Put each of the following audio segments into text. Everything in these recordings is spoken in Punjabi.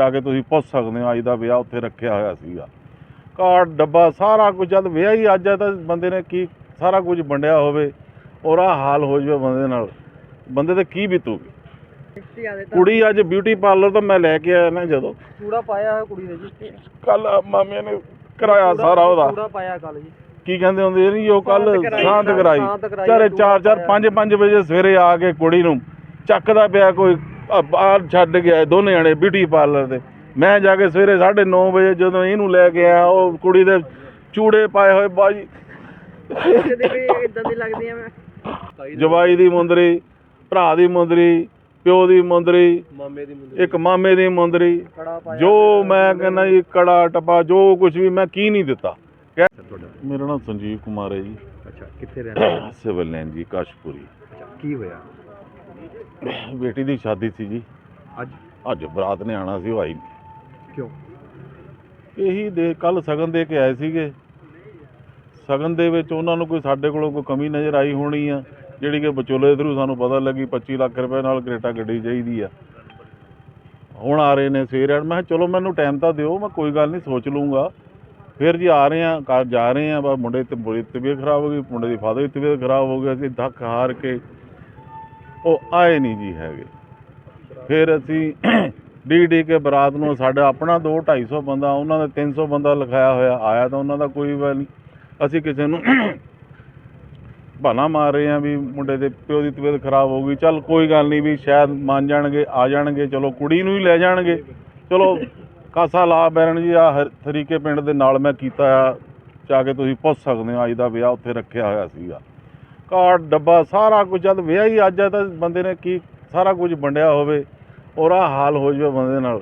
ਜਾ ਕੇ ਤੁਸੀਂ ਪੁੱਛ ਸਕਦੇ ਹੋ ਅੱਜ ਦਾ ਵਿਆਹ ਉੱਥੇ ਰੱਖਿਆ ਹੋਇਆ ਸੀਗਾ। ਕਾਰਡ ਡੱਬਾ ਸਾਰਾ ਕੁਝ ਜਦ ਵਿਆਹ ਹੀ ਅੱਜ ਤਾਂ ਬੰਦੇ ਨੇ ਕੀ ਸਾਰਾ ਕੁਝ ਵੰਡਿਆ ਹੋਵੇ ਔਰ ਆ ਹਾਲ ਹੋ ਜਾਵੇ ਬੰਦੇ ਨਾਲ। ਬੰਦੇ ਤੇ ਕੀ ਬੀਤੂਗੀ? ਕੁੜੀ ਅੱਜ ਬਿਊਟੀ ਪਾਰਲਰ ਤੋਂ ਮੈਂ ਲੈ ਕੇ ਆਇਆ ਨਾ ਜਦੋਂ। ਚੂੜਾ ਪਾਇਆ ਹੋਇਆ ਕੁੜੀ ਨੇ ਜੀ। ਕੱਲ ਮਾਮੇ ਨੇ ਕਰਾਇਆ ਸਾਰਾ ਉਹਦਾ। ਚੂੜਾ ਪਾਇਆ ਕੱਲ ਜੀ। ਕੀ ਕਹਿੰਦੇ ਹੁੰਦੇ ਨਹੀਂ ਉਹ ਕੱਲ ਸ਼ਾਂਤ ਕਰਾਈ, ਚਾਰੇ ਚੂੜਾ 4 4 ਪਾਇਆ। 5 5 ਵਜੇ ਸਵੇਰੇ ਆ ਕੇ ਕੁੜੀ ਨੂੰ ਚੱਕਦਾ ਪਿਆ ਕੋਈ ਆ ਬਾਹਰ ਛੱਡ ਗਿਆ ਦੋਨੇ ਜਣੇ ਬਿਊਟੀ ਪਾਰਲਰ ਦੇ। ਮੈਂ ਜਾ ਕੇ ਸਵੇਰੇ 9:30 ਵਜੇ ਜਦੋਂ ਇਹਨੂੰ ਲੈ ਕੇ ਆਇਆ ਉਹ ਕੁੜੀ ਦੇ ਚੂੜੇ ਪਾਏ ਹੋਏ ਬਾਜੀ। ਕਿਤੇ ਵੀ ਇਦਾਂ ਦੀ ਲੱਗਦੀਆਂ ਮੈਂ। ਜਵਾਈ ਦੀ ਮੁੰਦਰੀ ਭਰਾ ਦੀ ਮੁੰਦਰੀ ਪਿਓ ਦੀ ਮੁੰਦਰੀ ਮਾਮੇ ਦੀ ਮੁੰਡੇ ਇੱਕ ਮਾਮੇ ਦੀ ਮੁੰਦਰੀ। ਜੋ ਮੈਂ ਕਹਿੰਦਾ ਜੀ ਕੜਾ ਟਪਾ ਜੋ ਕੁਝ ਵੀ ਮੈਂ ਕੀ ਨਹੀਂ ਦਿੱਤਾ। ਮੇਰਾ ਨਾਮ ਸੰਜੀਵ ਕੁਮਾਰ ਹੈ ਜੀ। ਅੱਛਾ ਕਿੱਥੇ ਰਹਿੰਦੇ ਸਿਵਲ ਲਾਈਨ ਜੀ ਕਾਸ਼ਪੁਰੀ। ਕੀ ਹੋਇਆ? ਬੇਟੀ ਦੀ ਸ਼ਾਦੀ ਸੀ ਜੀ। ਅੱਜ? ਅੱਜ ਬਰਾਤ ਨੇ ਆਣਾ ਸੀ ਉਹ ਆਈ ਨਹੀਂ ਕਿਉਂ? ਇਹੀ ਦੇ ਕੱਲ ਸਗਨ ਦੇ ਕੇ ਆਏ ਸੀਗੇ। ਸਗਨ ਦੇ ਵਿੱਚ ਉਹਨਾਂ ਨੂੰ ਕੋਈ ਸਾਡੇ ਕੋਲੋਂ ਕੋਈ ਕਮੀ ਨਜ਼ਰ ਆਈ ਹੋਣੀ ਆ ਜਿਹੜੀ ਕਿ ਵਿਚੋਲੇ ਥਰੂ ਸਾਨੂੰ ਪਤਾ ਲੱਗੀ 25 ਲੱਖ ਰੁਪਏ ਨਾਲ ਕਰੇਟਾ ਗੱਡੀ ਚਾਹੀਦੀ ਆ। ਹੁਣ ਆ ਰਹੇ ਨੇ ਸਵੇਰੇ ਮੈਂ ਕਿਹਾ ਚਲੋ ਮੈਨੂੰ ਟਾਈਮ ਤਾਂ ਦਿਓ ਮੈਂ ਕੋਈ ਗੱਲ ਨਹੀਂ ਸੋਚ ਲੂੰਗਾ ਫਿਰ ਜੀ ਆ ਰਹੇ ਆ ਘਰ ਜਾ ਰਹੇ ਆ ਬਸ ਮੁੰਡੇ ਤੇ ਬੜੀ ਤਬੀਅਤ ਖਰਾਬ ਹੋ ਗਈ ਮੁੰਡੇ ਦੀ ਫਾਦਰ ਦੀ ਤਬੀਅਤ ਖਰਾਬ ਹੋ ਗਈ ਅਸੀਂ ਧੱਕ ਹਾਰ ਕੇ ਉਹ ਆਏ ਨਹੀਂ ਜੀ ਹੈਗੇ। ਫਿਰ ਅਸੀਂ ਡੀ ਡੀ ਕੇ ਬਰਾਤ ਨੂੰ ਸਾਡਾ ਆਪਣਾ 2 250 ਬੰਦਾ, ਉਹਨਾਂ ਦਾ 300 ਬੰਦਾ ਲਿਖਾਇਆ ਹੋਇਆ, ਆਇਆ ਤਾਂ ਉਹਨਾਂ ਦਾ ਕੋਈ ਵੀ ਨਹੀਂ। ਅਸੀਂ ਕਿਸੇ ਨੂੰ ਬਹਾਨਾ ਮਾਰ ਰਹੇ ਆ ਵੀ ਮੁੰਡੇ ਦੇ ਪਿਓ ਦੀ ਤਬੀਅਤ ਖਰਾਬ ਹੋ ਗਈ। ਚੱਲ ਕੋਈ ਗੱਲ ਨਹੀਂ ਵੀ ਸ਼ਾਇਦ ਮੰਨ ਜਾਣਗੇ, ਆ ਜਾਣਗੇ, ਚਲੋ ਕੁੜੀ ਨੂੰ ਹੀ ਲੈ ਜਾਣਗੇ। ਚਲੋ ਕਾਸਾ ਲਾ ਬੈਰਨ ਜੀ ਆ ਤਰੀਕੇ ਪਿੰਡ ਦੇ ਨਾਲ ਮੈਂ ਕੀਤਾ ਆ, ਜਾ ਕੇ ਤੁਸੀਂ ਪੁੱਛ ਸਕਦੇ ਹੋ, ਅੱਜ ਦਾ ਵਿਆਹ ਉੱਥੇ ਰੱਖਿਆ ਹੋਇਆ ਸੀਗਾ। ਕਾਰਡ ਡੱਬਾ ਸਾਰਾ ਕੁਝ ਜਦ ਵਿਆਹ ਹੀ ਅੱਜ ਹੈ ਤਾਂ ਬੰਦੇ ਨੇ ਕੀ ਸਾਰਾ ਕੁਝ ਵੰਡਿਆ ਹੋਵੇ ਔਰ ਆ ਹਾਲ ਹੋ ਜਾਵੇ ਬੰਦੇ ਨਾਲ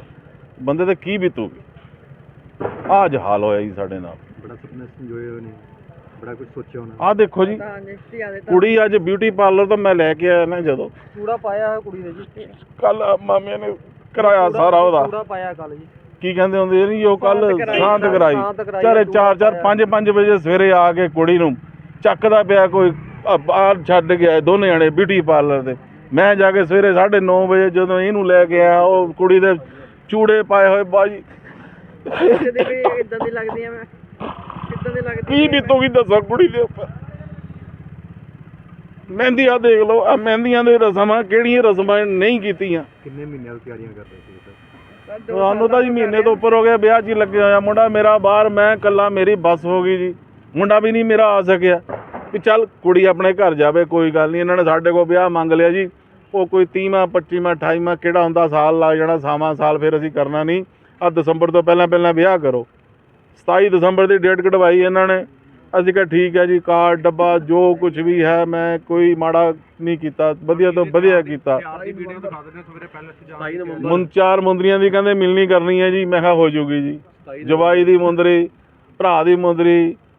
ਬੰਦੇ ਤੇ ਕੀ ਬੀਤੂਗੀ? ਅੱਜ ਹਾਲ ਹੋਇਆ ਜੀ ਸਾਡੇ ਨਾਲ। ਬੜਾ ਸੁਪਨੇ ਸੰਜੋਏ ਹੋਏ ਨੇ ਬੜਾ ਕੁਝ ਸੋਚਿਆ ਹੋਣਾ। ਆਹ ਦੇਖੋ ਜੀ ਆ ਕੁੜੀ ਅੱਜ ਬਿਊਟੀ ਪਾਰਲਰ ਤੋਂ ਮੈਂ ਲੈ ਕੇ ਆਇਆ ਨਾ ਜਦੋਂ। ਚੂੜਾ ਪਾਇਆ ਹੋਇਆ ਕੁੜੀ ਨੇ ਜੀ। ਕੱਲ ਮਾਮੇ ਨੇ ਕਰਾਇਆ ਸਾਰਾ ਉਹਦਾ। ਚੂੜਾ ਪਾਇਆ ਕੱਲ ਜੀ। ਕੀ ਕਹਿੰਦੇ ਹੁੰਦੇ ਨਹੀਂ ਉਹ ਕੱਲ ਸ਼ਾਂਤ ਕਰਾਈ, ਚਾਰੇ ਚੂੜਾ 4 4 ਪਾਇਆ। 5 5 ਵਜੇ ਸਵੇਰੇ ਆ ਕੇ ਕੁੜੀ ਨੂੰ ਚੱਕਦਾ ਪਿਆ ਕੋਈ ਆ ਬਾਹਰ ਛੱਡ ਗਿਆ ਦੋਨੇ ਜਣੇ ਬਿਊਟੀ ਪਾਰਲਰ ਦੇ। ਮੈਂ ਜਾ ਕੇ ਸਵੇਰੇ 9:30 ਵਜੇ ਜਦੋਂ ਇਹਨੂੰ ਲੈ ਕੇ ਆਇਆ ਉਹ ਕੁੜੀ ਦੇ ਚੂੜੇ ਪਾਏ ਹੋਏ ਬਾਜੀ। ਕਿਤੇ ਵੀ ਇਦਾਂ ਦੀ ਲੱਗਦੀਆਂ ਮੈਂ। ਕਿੱਦਾਂ ਦੀ ਲੱਗਦੀ ਕੀ ਬੀਤੂਗੀ ਦੱਸੋ ਕੁੜੀ ਦੇ ਉੱਪਰ। ਮਹਿੰਦੀਆਂ ਦੇਖ ਲਓ ਆ ਮਹਿੰਦੀਆਂ ਦੇ ਰਸਮਾਂ ਕਿਹੜੀਆਂ ਰਸਮਾਂ ਨਹੀਂ ਕੀਤੀਆਂ। ਕਿੰਨੇ ਮਹੀਨਿਆਂ ਤੋਂ ਤਿਆਰੀਆਂ ਕਰ ਰਹੇ ਸੀ ਸਰ ਤੁਹਾਨੂੰ ਤਾਂ ਜੀ ਮਹੀਨੇ ਤੋਂ ਉੱਪਰ ਹੋ ਗਿਆ ਵਿਆਹ 'ਚ ਹੀ ਲੱਗਿਆ ਹੋਇਆ ਮੁੰਡਾ ਮੇਰਾ ਬਾਹਰ ਮੈਂ ਇਕੱਲਾ ਮੇਰੀ ਬੱਸ ਹੋ ਗਈ ਜੀ। ਮੁੰਡਾ ਵੀ ਨਹੀਂ ਮੇਰਾ ਆ ਸਕਿਆ। ਵੀ ਚੱਲ ਕੁੜੀ ਆਪਣੇ ਘਰ ਜਾਵੇ, ਕੋਈ ਗੱਲ ਨਹੀਂ। ਇਹਨਾਂ ਨੇ ਸਾਡੇ ਕੋਲ ਵਿਆਹ ਮੰਗ ਲਿਆ ਜੀ। ਉਹ ਕੋਈ 30ਵਾਂ 25ਵਾਂ 28ਵਾਂ ਕਿਹੜਾ ਹੁੰਦਾ, ਸਾਲ ਲੱਗ ਜਾਣਾ ਸਾਵਾਂ ਸਾਲ ਫਿਰ ਅਸੀਂ ਕਰਨਾ ਨਹੀਂ। ਆ ਦਸੰਬਰ ਤੋਂ ਪਹਿਲਾਂ ਪਹਿਲਾਂ ਵਿਆਹ ਕਰੋ। 27 ਦਸੰਬਰ ਦੀ ਡੇਟ ਕਢਵਾਈ ਇਹਨਾਂ ਨੇ। ਅਸੀਂ ਕਿਹਾ ਠੀਕ ਹੈ ਜੀ, ਕਾਰਡ, ਡੱਬਾ, ਜੋ ਕੁਝ ਵੀ ਹੈ, ਮੈਂ ਕੋਈ ਮਾੜਾ ਨਹੀਂ ਕੀਤਾ। ਵਧੀਆ ਤੋਂ ਵਧੀਆ ਕੀਤਾ। ਮੁੰ, ਚਾਰ ਮੁੰਦਰੀਆਂ ਦੀ ਕਹਿੰਦੇ ਮਿਲਣੀ ਕਰਨੀ ਹੈ ਜੀ। ਮੈਂ ਕਿਹਾ ਹੋ ਜੂਗੀ ਜੀ। ਜਵਾਈ ਦੀ ਮੁੰਦਰੀ, ਭਰਾ ਦੀ ਮੁੰਦਰੀ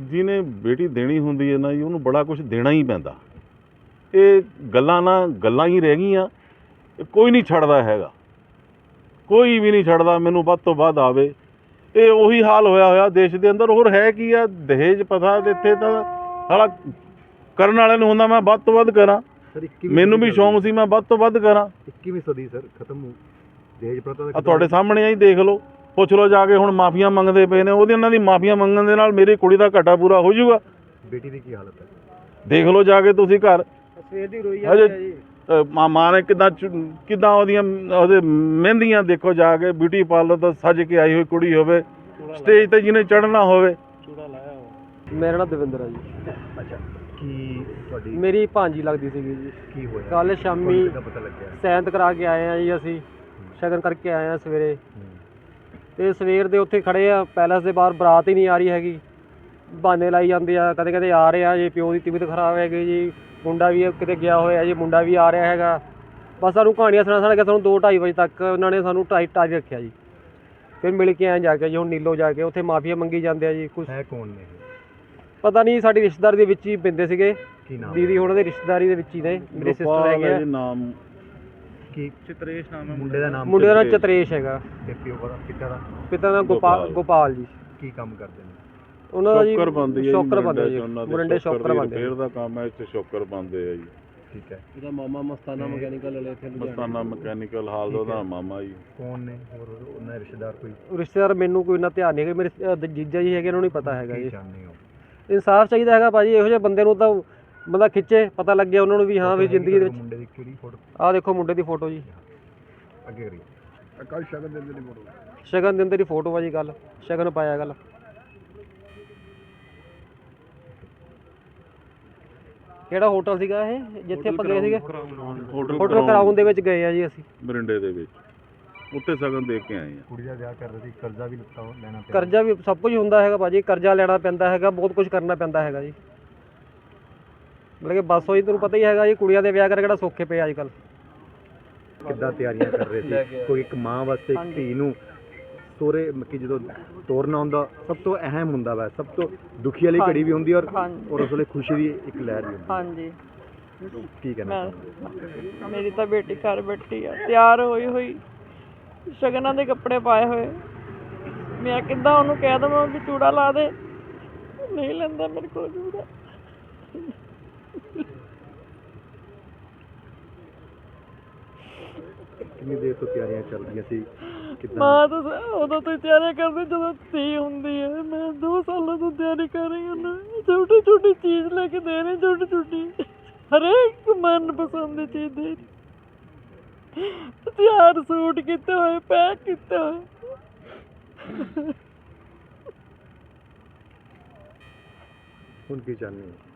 ਜਿਹਨੇ ਬੇਟੀ ਦੇਣੀ ਹੁੰਦੀ ਹੈ ਨਾ ਜੀ ਉਹਨੂੰ ਬੜਾ ਕੁਝ ਦੇਣਾ ਹੀ ਪੈਂਦਾ। ਇਹ ਗੱਲਾਂ ਨਾ ਗੱਲਾਂ ਹੀ ਰਹਿ ਗਈਆਂ ਕੋਈ ਨਹੀਂ ਛੱਡਦਾ ਹੈਗਾ। ਕੋਈ ਵੀ ਨਹੀਂ ਛੱਡਦਾ ਮੈਨੂੰ ਵੱਧ ਤੋਂ ਵੱਧ ਆਵੇ। ਇਹ ਉਹੀ ਹਾਲ ਹੋਇਆ ਹੋਇਆ ਦੇਸ਼ ਦੇ ਅੰਦਰ ਹੋਰ ਹੈ ਕੀ ਆ ਦਹੇਜ ਪਤਾ ਇੱਥੇ ਤਾਂ ਸਾਲਾ ਕਰਨ ਵਾਲੇ ਨੂੰ ਹੁੰਦਾ ਮੈਂ ਵੱਧ ਤੋਂ ਵੱਧ ਕਰਾਂ। ਸਰ 21ਵੀਂ ਮੈਨੂੰ ਵੀ ਸ਼ੌਂਕ ਸੀ ਮੈਂ ਵੱਧ ਤੋਂ ਵੱਧ ਕਰਾਂ। 21ਵੀਂ ਸਦੀ ਸਰ ਖਤਮ ਹੋ ਦਹੇਜ ਪ੍ਰਥਾ ਤੁਹਾਡੇ ਸਾਹਮਣੇ ਆਈ ਦੇਖ ਲਓ। ਪੁੱਛ ਲਓ ਜਾ ਕੇ ਹੁਣ ਮਾਫੀਆਂ ਮੰਗਦੇ ਪਏ ਨੇ ਉਹਦੇ ਉਹਨਾਂ ਦੀ ਮਾਫੀਆਂ ਮੰਗਣ ਦੇ ਨਾਲ ਮੇਰੀ ਕੁੜੀ ਦਾ ਘਾਟਾ ਪੂਰਾ ਹੋ ਜਾਊਗਾ। ਬੇਟੀ ਦੀ ਕੀ ਹਾਲਤ ਹੈ? ਦੇਖ ਲਓ ਜਾ ਕੇ ਤੁਸੀਂ ਘਰ। ਸਵੇਰ ਦੀ ਰੋਈ ਜੀ। ਮਾਂ ਮਾਂ ਨੇ ਕਿਦਾਂ ਕਿਦਾਂ ਉਹਦੀਆਂ ਉਹਦੇ ਮਹਿੰਦੀਆਂ ਦੇਖੋ ਜਾ ਕੇ ਬਿਊਟੀ ਪਾਰਲਰ ਤੋਂ ਸੱਜ ਕੇ ਆਈ ਹੋਈ ਕੁੜੀ ਹੋਵੇ ਸਟੇਜ ਤੇ ਜਿਹਨੇ ਚੜ੍ਹਨਾ ਹੋਵੇ। ਚੂੜਾ ਲਾਇਆ ਹੋਇਆ। ਮੇਰਾ ਨਾਮ ਦਵਿੰਦਰ ਆ ਜੀ। ਅੱਛਾ ਕੀ ਤੁਹਾਡੀ ਮੇਰੀ ਭਾਂਜੀ ਲੱਗਦੀ ਸੀਗੀ ਜੀ। ਕੀ ਹੋਇਆ? ਕੱਲ ਸ਼ਾਮੀ ਸੈਂਤ ਕਰਾ ਕੇ ਆਏ ਆ ਜੀ ਅਸੀਂ। ਸ਼ਗਨ ਕਰਕੇ ਆਏ ਆ ਸਵੇਰੇ। ਤੇ ਸਵੇਰ ਦੇ ਉੱਥੇ ਖੜੇ ਆ ਪੈਲਸ ਦੇ ਬਾਹਰ ਬਰਾਤ ਹੀ ਨਹੀਂ ਆ ਰਹੀ ਹੈਗੀ। ਬਹਾਨੇ ਲਾਈ ਜਾਂਦੇ ਆ ਕਦੇ ਕਦੇ ਆ ਰਹੇ ਆ ਜੀ ਪਿਓ ਦੀ ਤਬੀਅਤ ਖਰਾਬ ਹੈਗੀ ਜੀ ਮੁੰਡਾ ਵੀ ਕਿਤੇ ਗਿਆ ਹੋਇਆ ਜੀ ਮੁੰਡਾ ਵੀ ਆ ਰਿਹਾ ਹੈਗਾ। ਬਸ ਸਾਨੂੰ ਕਹਾਣੀਆਂ ਸੁਣਾ ਸੁਣਾ ਕੇ ਸਾਨੂੰ 2 2:30 ਵਜੇ ਤੱਕ ਉਹਨਾਂ ਨੇ ਸਾਨੂੰ ਟਾਈ ਟਾਈ ਰੱਖਿਆ ਜੀ। ਫਿਰ ਮਿਲ ਕੇ ਆਏ ਜਾ ਕੇ ਜੀ ਹੁਣ ਨੀਲੋ ਜਾ ਕੇ ਉੱਥੇ ਮਾਫੀਆ ਮੰਗੀ ਜਾਂਦੇ ਆ ਜੀ ਕੁਝ ਹੈ ਕੌਣ ਨੇ? ਪਤਾ ਨਹੀਂ ਸਾਡੀ ਰਿਸ਼ਤੇਦਾਰੀ ਦੇ ਵਿੱਚ ਹੀ ਪੈਂਦੇ ਸੀਗੇ। ਕੀ ਨਾਮ ਦੀਦੀ ਉਹਨਾਂ ਦੇ ਰਿਸ਼ਤੇਦਾਰੀ ਦੇ ਵਿੱਚ ਹੀ ਨੇ ਮੇਰੇ ਸਿਸਟਰ ਹੈਗੇ ਹੈ ਆ ਜੀ ਨਾਮ ਕੀ? ਚਿਤਰੇਸ਼ ਨਾਮ ਹੈ ਮੁੰਡੇ ਦਾ ਨਾਮ ਮੁੰਡੇ ਦਾ ਨਾਂ ਚਤਰੇਸ਼। ਹੈਗਾ। ਤੇ ਪਿਓ ਦਾ ਪਿਤਾ ਦਾ? ਪਿਤਾ ਦਾ ਗੋਪਾਲ ਗੋਪਾਲ। ਗੋਪਾਲ ਜੀ। ਕੀ ਕੰਮ ਕਰਦੇ ਨੇ? ਉਹਨਾਂ ਦਾ ਜੀ ਸ਼ੋਕਰ ਬੰਦੇ ਆ ਜੀ ਸ਼ੋਕਰ ਬੰਦੇ ਜੀ ਚ ਉਹਨਾਂ ਦੇ ਮੁਰੰਡੇ ਸ਼ੋਕਰ ਬੰਦੇ ਰਿਪੇਅਰ ਦਾ ਕੰਮ ਹੈ ਇੱਥੇ ਸ਼ੋਕਰ ਬੰਦੇ ਆ ਜੀ। ਠੀਕ ਹੈ। ਇਹਦਾ ਮਾਮਾ ਮਸਤਾਨਾ ਮਕੈਨੀਕਲ ਵਾਲੇ ਇੱਥੇ ਮਸਤਾਨਾ ਮਕੈਨੀਕਲ ਹਾਲ ਦਾ ਉਹਦਾ ਮਾਮਾ ਜੀ। ਕੌਣ ਨੇ? ਹੋਰ ਉਹਨਾਂ ਦੇ ਰਿਸ਼ਤੇਦਾਰ ਕੋਈ? ਰਿਸ਼ਤੇਦਾਰ ਮੈਨੂੰ ਕੋਈ ਨਾ ਧਿਆਨ ਨਹੀਂ ਹੈਗਾ। ਮੇਰੇ ਦ- ਜੀਜਾ ਜੀ ਹੈਗੇ ਉਹਨਾਂ ਨੂੰ ਨਹੀਂ ਪਤਾ ਹੈਗਾ ਕੀ ਜੀ। ਜਾਣਦੇ ਹੋ? ਇਨਸਾਫ ਚਾਹੀਦਾ ਹੈਗਾ ਭਾਜੀ ਇਹੋ ਜਿਹੇ ਬੰਦੇ ਨੂੰ ਤਾਂ ਬੰਦਾ ਖਿੱਚੇ ਪਤਾ ਲੱਗ ਗਿਆ ਉਹਨਾਂ ਨੂੰ ਵੀ ਹਾਂ ਵੀ ਜ਼ਿੰਦਗੀ ਦੇ ਵਿੱਚ ਮੁੰਡੇ ਦੀ ਕਿਹੜੀ ਫੋਟੋ ਆਹ ਦੇਖੋ ਮੁੰਡੇ ਦੀ ਫੋਟੋ ਜੀ। ਅੱਗੇ ਕਰੀ ਅਕਾਲ ਸ਼ਗਨ ਦੇ ਦੀ ਫੋਟੋ। ਸ਼ਗਨ ਦਿੰਦੇ ਦੀ ਫੋਟੋ ਆ ਜੀ ਗੱਲ ਸ਼ਗਨ ਪਾਇਆ ਗੱਲ ਕਿਹੜਾ ਹੋਟਲ ਸੀਗਾ ਇਹ? ਜਿੱਥੇ ਆਪਾਂ ਗਏ ਸੀਗੇ? ਹੋਟਲ ਹੋਟਲ ਕਰਾਊਨ ਦੇ ਵਿੱਚ ਗਏ ਆ ਜੀ ਅਸੀਂ। ਮਰਿੰਡੇ ਦੇ ਵਿੱਚ। ਉੱਥੇ ਸਗਨ ਦੇ ਕੇ ਆਏ ਆ। ਕੁੜੀ ਦਾ ਵਿਆਹ ਕਰ ਰਹੀ ਸੀ ਕਰਜ਼ਾ ਵੀ ਲਿੱਤਾ ਲੈਣਾ ਪਿਆ ਕਰਜ਼ਾ ਵੀ ਸਭ ਕੁਝ ਹੁੰਦਾ ਹੈਗਾ ਭਾਜੀ ਕਰਜ਼ਾ ਲੈਣਾ ਪੈਂਦਾ ਹੈਗਾ ਬਹੁਤ ਕੁਝ ਕਰਨਾ ਪੈਂਦਾ ਹੈਗਾ ਜੀ। ਮਤਲਬ ਕਿ ਬਸ ਹੋਈ ਤੁਹਾਨੂੰ ਪਤਾ ਹੀ ਹੈਗਾ ਜੀ ਕੁੜੀਆਂ ਦੇ ਵਿਆਹ ਕਰ ਕਿਹੜਾ ਸੌਖੇ ਪਏ ਅੱਜ ਕੱਲ੍ਹ। ਕਿੱਦਾਂ ਤਿਆਰੀਆਂ ਕਰ ਰਹੇ ਸੀ? ਕੋਈ ਇੱਕ ਮਾਂ ਵਾਸਤੇ ਇੱਕ ਧੀ ਨੂੰ ਸੋਰੇ ਮੱਕੀ ਜਦੋਂ ਤੋਰਨਾ ਹੁੰਦਾ ਸਭ ਤੋਂ ਅਹਿਮ ਹੁੰਦਾ ਵਾ ਸਭ ਤੋਂ ਦੁਖੀ ਵਾਲੀ ਘੜੀ ਵੀ ਹੁੰਦੀ ਔਰ ਔਰ ਉਸ ਵੇਲੇ ਖੁਸ਼ੀ ਦੀ ਇੱਕ ਲਹਿਰ ਵੀ ਹੁੰਦੀ। ਹਾਂਜੀ। ਕੀ ਕਹਿਣਾ ਮੇਰੀ ਤਾਂ ਬੇਟੀ ਘਰ ਬੈਠੀ ਆ ਤਿਆਰ ਹੋਈ ਹੋਈ ਸ਼ਗਨਾਂ ਦੇ ਕੱਪੜੇ ਪਾਏ ਹੋਏ। ਮੈਂ ਕਿੱਦਾਂ ਉਹਨੂੰ ਕਹਿ ਦਵਾਂ ਵੀ ਚੂੜਾ ਲਾ ਦੇ। ਨਹੀਂ ਲੈਂਦਾ ਮੇਰੇ ਕੋਲ ਚੂੜਾ। ਕਿੰਨੀ ਦੇਰ ਤੋਂ ਤਿਆਰੀਆਂ ਚੱਲ ਰਹੀਆਂ ਸੀ? ਕਿੱਦਾਂ? ਮਾਂ ਤਾਂ ਸ- ਉਦੋਂ ਤੋਂ ਹੀ ਤਿਆਰੀ ਕਰਦੀ ਜਦੋਂ ਧੀ ਹੁੰਦੀ ਹੈ ਮੈਂ ਦੋ ਸਾਲਾਂ ਤੋਂ ਤਿਆਰੀ ਕਰ ਰਹੀ ਹਾਂ ਨਾ। ਛੋਟੀ ਛੋਟੀ ਚੀਜ਼ ਲੈ ਕੇ ਦੇ ਰਹੀ ਛੋਟੀ ਛੋਟੀ ਹਰੇਕ ਮਨ ਪਸੰਦ ਦੀ ਚੀਜ਼ ਦੇ ਰਹੀ। ਤਿਆਰ ਸੂਟ ਕੀਤੇ ਹੋਏ ਪੈਕ ਕੀਤੇ ਹੋਏ। ਹੁਣ ਕੀ ਚਾਹੁੰਦੇ ਹੋ?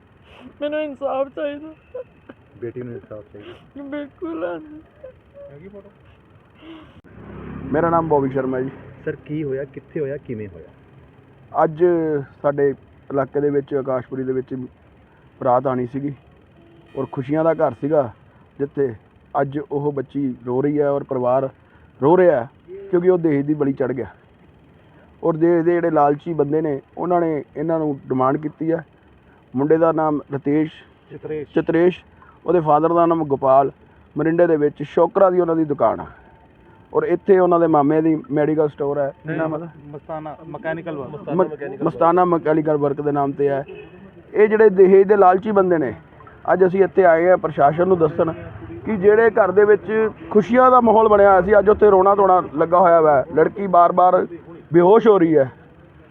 ਮੈਨੂੰ ਇਨਸਾਫ ਚਾਹੀਦਾ। ਬੇਟੀ ਨੂੰ ਇਨਸਾਫ ਚਾਹੀਦਾ। ਬਿਲਕੁਲ ਮੇਰਾ ਨਾਮ ਬੋਬੀ ਸ਼ਰਮਾ ਜੀ। ਸਰ ਕੀ ਹੋਇਆ? ਕਿੱਥੇ ਹੋਇਆ? ਕਿਵੇਂ ਹੋਇਆ? ਅੱਜ ਸਾਡੇ ਇਲਾਕੇ ਦੇ ਵਿੱਚ ਆਕਾਸ਼ਪੁਰੀ ਦੇ ਵਿੱਚ ਬਰਾਤ ਆਣੀ ਸੀਗੀ ਔਰ ਖੁਸ਼ੀਆਂ ਦਾ ਘਰ ਸੀਗਾ ਜਿੱਥੇ ਅੱਜ ਉਹ ਬੱਚੀ ਰੋ ਰਹੀ ਹੈ ਔਰ ਪਰਿਵਾਰ ਰੋ ਰਿਹਾ ਹੈ ਕਿਉਂਕਿ ਉਹ ਦੇਸ਼ ਦੀ ਬਲੀ ਚੜ ਗਿਆ। ਔਰ ਦੇਸ਼ ਦੇ ਜਿਹੜੇ ਲਾਲਚੀ ਬੰਦੇ ਨੇ ਉਹਨਾਂ ਨੇ ਇਹਨਾਂ ਨੂੰ ਡਿਮਾਂਡ ਕੀਤੀ ਹੈ ਮੁੰਡੇ ਦਾ ਨਾਮ ਰਤੇਸ਼ ਚਿਤਰੇਸ਼। ਚਤਰੇਸ਼ ਉਹਦੇ ਫਾਦਰ ਦਾ ਨਾਮ ਗੋਪਾਲ ਮਰਿੰਡੇ ਦੇ ਵਿੱਚ ਸ਼ੋਕਰਾ ਦੀ ਉਹਨਾਂ ਦੀ ਦੁਕਾਨ ਆ। ਔਰ ਇੱਥੇ ਉਹਨਾਂ ਦੇ ਮਾਮੇ ਦੀ ਮੈਡੀਕਲ ਸਟੋਰ ਹੈ ਕੀ ਨਾਮ ਹੈ ਮਸਤਾਨਾ ਮਕੈਨੀਕਲ ਮ- ਮਸਤਾਨਾ ਮਕੈਨੀਕਲ ਵਰਕ ਦੇ ਨਾਮ ਤੇ ਹੈ ਇਹ ਜਿਹੜੇ ਦਹੇਜ ਦੇ ਲਾਲਚੀ ਬੰਦੇ ਨੇ ਅੱਜ ਅਸੀਂ ਇੱਥੇ ਆਏ ਆ ਪ੍ਰਸ਼ਾਸਨ ਨੂੰ ਦੱਸਣ ਕਿ ਜਿਹੜੇ ਘਰ ਦੇ ਵਿੱਚ ਖੁਸ਼ੀਆਂ ਦਾ ਮਾਹੌਲ ਬਣਿਆ ਹੋਇਆ ਸੀ ਅੱਜ ਉੱਥੇ ਰੋਣਾ ਧੋਣਾ ਲੱਗਾ ਹੋਇਆ ਵਾ। ਲੜਕੀ ਬਾਰ-ਬਾਰ ਬੇਹੋਸ਼ ਹੋ ਰਹੀ ਹੈ।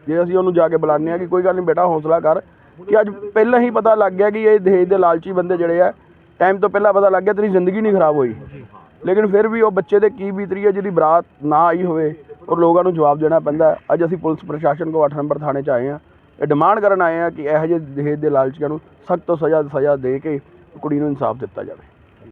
ਜੇ ਅਸੀਂ ਉਹਨੂੰ ਜਾ ਕੇ ਬੁਲਾਉਂਦੇ ਆ ਕਿ ਕੋਈ ਗੱਲ ਨਹੀਂ ਬੇਟਾ ਹੌਸਲਾ ਕਰ। ਕਿ ਅੱਜ ਪਹਿਲਾਂ ਹੀ ਪਤਾ ਲੱਗ ਗਿਆ ਕਿ ਇਹ ਦਹੇਜ ਦੇ ਲਾਲਚੀ ਬੰਦੇ ਜਿਹੜੇ ਆ ਟਾਈਮ ਤੋਂ ਪਹਿਲਾਂ ਪਤਾ ਲੱਗ ਗਿਆ ਤੇਰੀ ਜ਼ਿੰਦਗੀ ਨਹੀਂ ਖਰਾਬ ਹੋਈ। ਲੇਕਿਨ ਫਿਰ ਵੀ ਉਹ ਬੱਚੇ ਦੇ ਕੀ ਬੀਤਰੀ ਹੈ, ਜਿਹਦੀ ਬਰਾਤ ਨਾ ਆਈ ਹੋਵੇ ਔਰ ਲੋਕਾਂ ਨੂੰ ਜਵਾਬ ਦੇਣਾ ਪੈਂਦਾ ਅੱਜ ਅਸੀਂ ਪੁਲਿਸ ਪ੍ਰਸ਼ਾਸਨ ਕੋ 8 ਨੰਬਰ ਥਾਣੇ 'ਚ ਆਏ ਹਾਂ। ਇਹ ਡਿਮਾਂਡ ਕਰਨ ਆਏ ਹਾਂ ਕਿ ਇਹੋ ਜਿਹੇ ਦਹੇਜ ਦੇ ਲਾਲਚੀਆਂ ਨੂੰ ਸਖਤ ਤੋਂ ਸਜ਼ਾ ਸਜ਼ਾ ਦੇ ਕੇ ਕੁੜੀ ਨੂੰ ਇਨਸਾਫ ਦਿੱਤਾ ਜਾਵੇ।